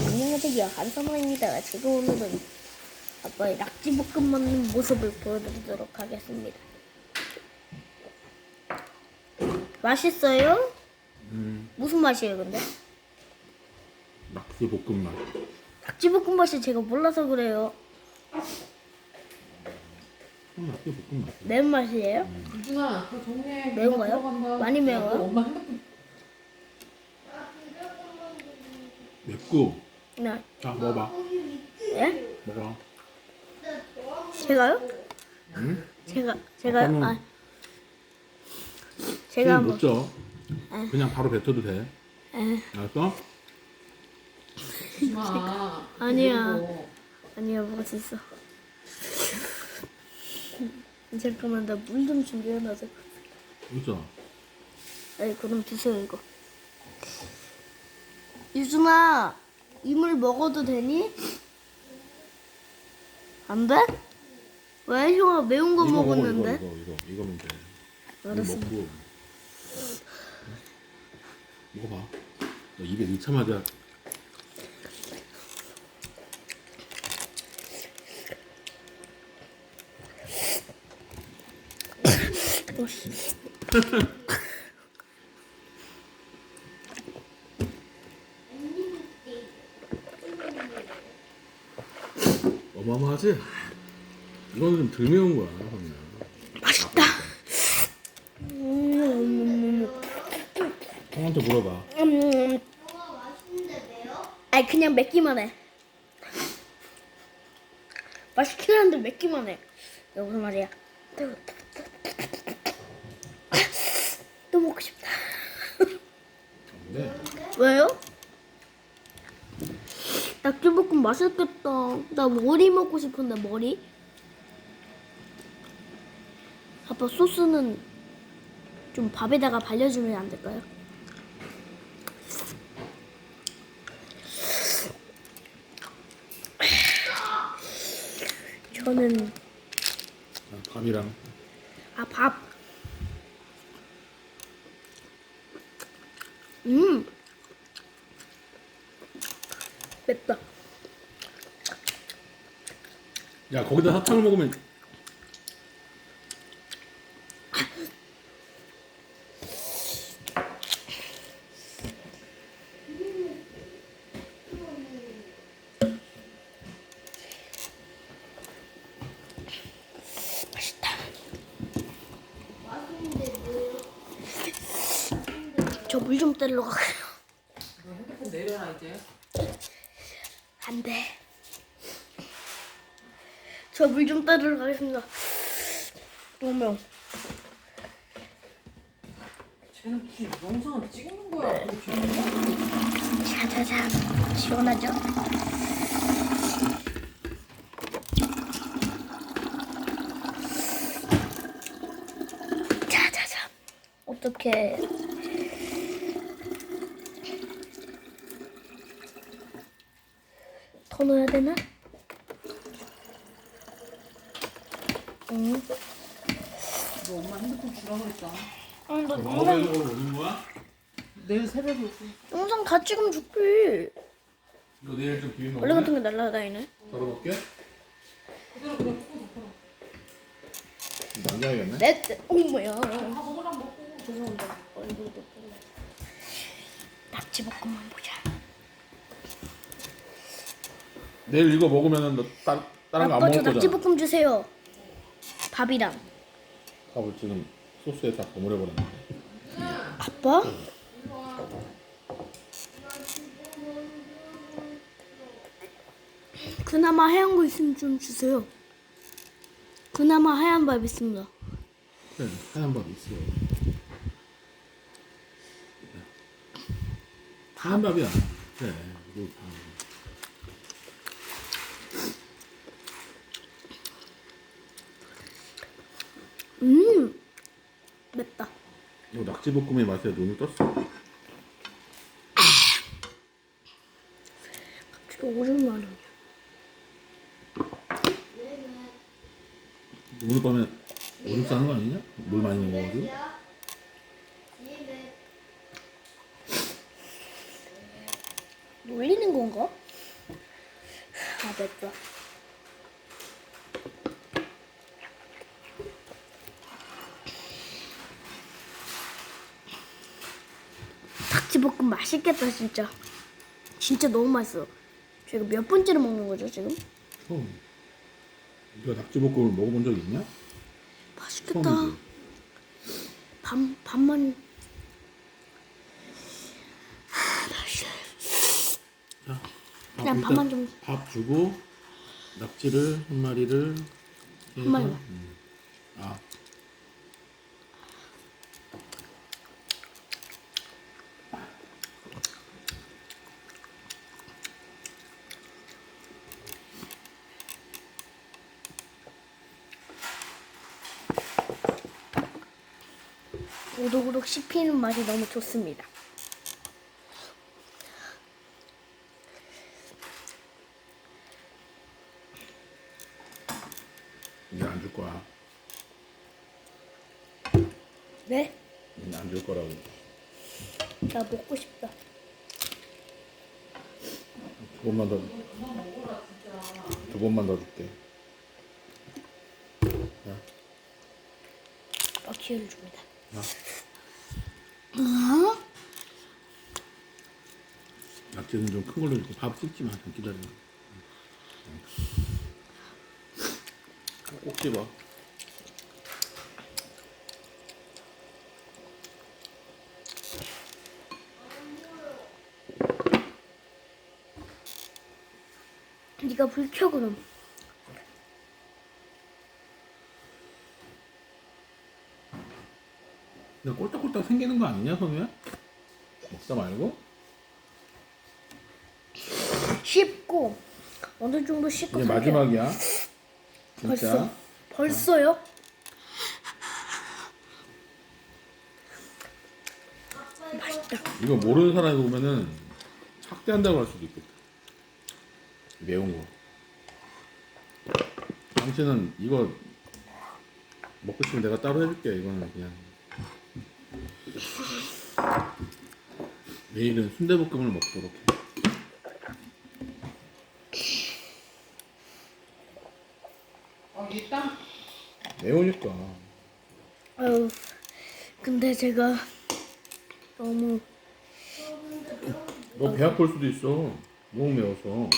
안녕하세요 한선호입니다 제가 오늘은 아빠의 낙지볶음 먹는 모습을 보여드리도록 하겠습니다 맛있어요? 음, 무슨 맛이에요 근데? 낙지 볶음밥. 낙지볶음 맛이 제가 몰라서 그래요 음, 낙지 볶음밥. 매운 맛이에요? 유준아, 그 종이에 매운가요? 많이 매워요? 엄마 핸드폰 맵고. 네 자, 먹어봐. 예? 먹어. 제가요? 응? 제가 제가 아빠는 아 제가 못 한번 쪄. 에. 그냥 바로 뱉어도 돼. 에, 알았어? 주마. 아니야. 그리고 아니야 수 있어 잠깐만 나 물 좀 준비해놔서 있어. 아니 그럼 드세요 이거 유준아 이물 먹어도 되니? 안 돼? 왜 형아 매운 거 이거 먹어, 먹었는데? 이거, 이거, 이거. 이거면 돼. 이거 알았습니다. 먹고. 먹어봐. 너 입에 넣자마자 어마어마하지? 이거는 좀 덜 매운 거야, 그냥. 맛있다. 음, 형한테 물어봐. 음. 아니 그냥 맵기만 해. 맛있긴 한데 맵기만 해. 여기서 말이야. 또 먹고 싶다. 근데 왜요? 낙지볶음 맛있겠다. 나 머리 먹고 싶은데 머리. 아빠 소스는 좀 밥에다가 발려주면 안 될까요? 저는 자, 밥이랑 아 밥. 음. 맵다. 야 거기다 사탕을 먹으면 맛있다. 저물 좀 때리러 가요. 너 핸드폰 내려놔 이제. 안 돼. 저 물좀 때리러 가겠습니다. 너무 쟤는 무슨 영상을 찍는 거야. 그렇게. 자자자 시원하죠? 자자자 어떻게 더 넣어야 되나? 응. 너 엄마 핸드폰 주라 그랬잖아. 아, 나 영상, 먹으려고 먹는 거야? 내일 새벽에 올게. 영상 다 찍으면 좋지. 이거 내일 좀 비빔 원래? 같은 게 날라다니네. 덜어볼게 그대로 그냥. 남자야겠네 내, 내, 어머야. 다 먹으랑 먹고. 죄송합니다. 얼굴도. 낙지볶음만 보자. 내일 이거 먹으면은 너 따, 다른 거 안 아빠 저 먹을 거잖아 낙지볶음 주세요. 밥이랑. 밥을 지금 소스에 다 버무려 버렸네 아빠? 그나마 하얀 거 있으면 좀 주세요. 그나마 하얀 밥 있습니다. 그래 하얀 밥 있어 하얀 밥이야 그래 이거 음. 음, 맵다. 이거 낙지볶음의 맛에 눈이 떴어 갑자기 오랜만에. 오늘 밤에 오줌 싸는 거 아니냐? 물 많이 먹어가지고 놀리는 건가? 아 맵다. 닭지볶음 맛있겠다 진짜. 진짜 너무 맛있어. 제가 몇 번째로 먹는 거죠 지금? 처음. 네가 낙지볶음을 먹어본 적 있냐? 맛있겠다. 처음이지. 반 반만. 맛있어. 자, 밥 그냥 일단 밥만 좀- 밥 주고 낙지를 한 마리를 해서 마리만. 음. 아 오독오독 씹히는 맛이 너무 좋습니다. 이제 안 줄 거야. 네? 이제 안 줄 거라고. 나 먹고 싶다. 두 번만 더. 두 번만 더 줄게. 자, 아, 기회를 줍니다. 자. 낙지는 좀 큰 걸로 줄게. 밥 씹지 마. 좀 기다려. 꼭 씹어. 네가 불켜 그럼. 근데 꼴딱꼴딱 생기는 거 아니냐, 선우야? 먹다 말고? 씹고 어느 정도 씹고 이제 삼켜. 마지막이야. 진짜. 벌써 벌써요? 맛있다. 이거 모르는 사람이 보면은 학대한다고 할 수도 있겠다. 매운 거. 당신은 이거 먹고 싶으면 내가 따로 해줄게. 이거는 그냥. 내일은 순대볶음을 먹도록 해. 어, 일단 매우니까. 아유 근데 제가 너무 너 배 아플 수도 있어. 너무 매워서.